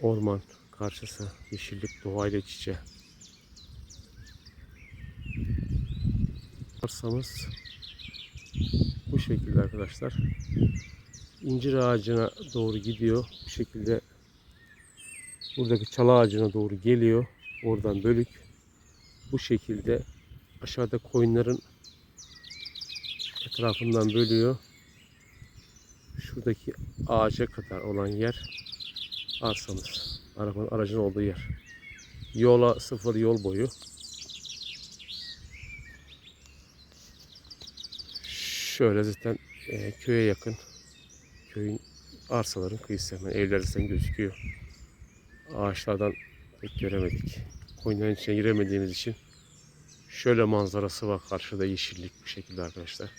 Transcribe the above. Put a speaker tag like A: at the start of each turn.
A: Orman karşısı, yeşillik, doğayla iç içe. Arsamız bu şekilde arkadaşlar. İncir ağacına doğru gidiyor. Bu şekilde buradaki çala ağacına doğru geliyor. Oradan bölük. Bu şekilde aşağıda koyunların etrafından bölüyor. Şuradaki ağaca kadar olan yer arsamız. Arabanın aracın olduğu yer. Yola sıfır yol boyu. Şöyle zaten e, köye yakın. Köyün arsaların kıyısı hemen evler zaten gözüküyor. Ağaçlardan pek göremedik. Koyunların içine giremediğimiz için şöyle manzarası var karşıda yeşillik bu şekilde arkadaşlar.